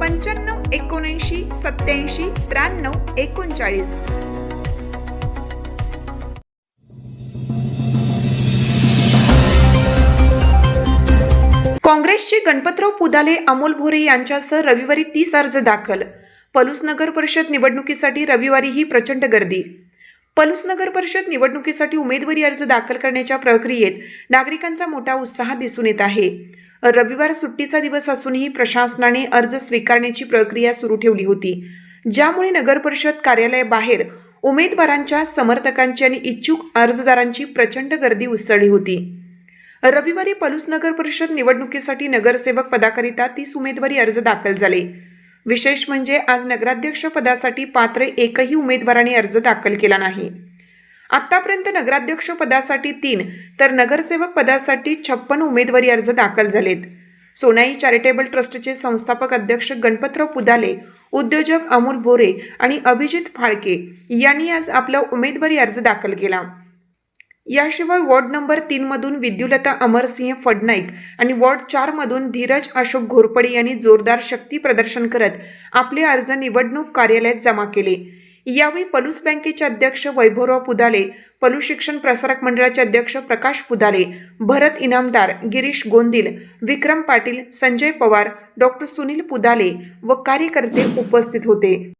पंच्याण्णव एकोणऐंशी सत्याऐंशी त्र्याण्णव एकोणचाळीस. काँग्रेसचे गणपतराव पुदाले अमोल भोरे यांच्यासह रविवारी तीस अर्ज दाखल. पलूस नगर परिषद निवडणुकीसाठी रविवारी ही प्रचंड गर्दी. पलूस नगर परिषद निवडणुकीसाठी उमेदवारी अर्ज दाखल करण्याच्या प्रक्रियेत नागरिकांचा मोठा उत्साह दिसून येत आहे. रविवार सुट्टीचा दिवस असूनही प्रशासनाने अर्ज स्वीकारण्याची प्रक्रिया सुरू ठेवली होती. ज्यामुळे नगर परिषद कार्यालयाबाहेर उमेदवारांच्या समर्थकांची आणि इच्छुक अर्जदारांची प्रचंड गर्दी उसळली होती. रविवारी पलूस नगर परिषद निवडणुकीसाठी नगरसेवक पदाकरिता तीस उमेदवारी अर्ज दाखल झाले. विशेष म्हणजे आज नगराध्यक्ष पदासाठी पात्र एकही उमेदवाराने अर्ज दाखल केला नाही. आतापर्यंत नगराध्यक्ष पदासाठी तीन तर नगरसेवक पदासाठी छप्पन उमेदवारी अर्ज दाखल झालेत. सोनाई चॅरिटेबल ट्रस्टचे संस्थापक अध्यक्ष गणपतराव पुदाले उद्योजक अमोल बोरे आणि अभिजित फाळके यांनी आज आपला उमेदवारी अर्ज दाखल केला. याशिवाय वॉर्ड नंबर तीनमधून विद्युलता अमरसिंह फडनाईक आणि वॉर्ड चारमधून धीरज अशोक घोरपडे यांनी जोरदार शक्ती प्रदर्शन करत आपले अर्ज निवडणूक कार्यालयात जमा केले. यावेळी पलूस बँकेचे अध्यक्ष वैभवराव पुदाले पलू शिक्षण प्रसारक मंडळाचे अध्यक्ष प्रकाश पुदाले भरत इनामदार गिरीश गोंदिल विक्रम पाटील संजय पवार डॉक्टर सुनील पुदाले व कार्यकर्ते उपस्थित होते.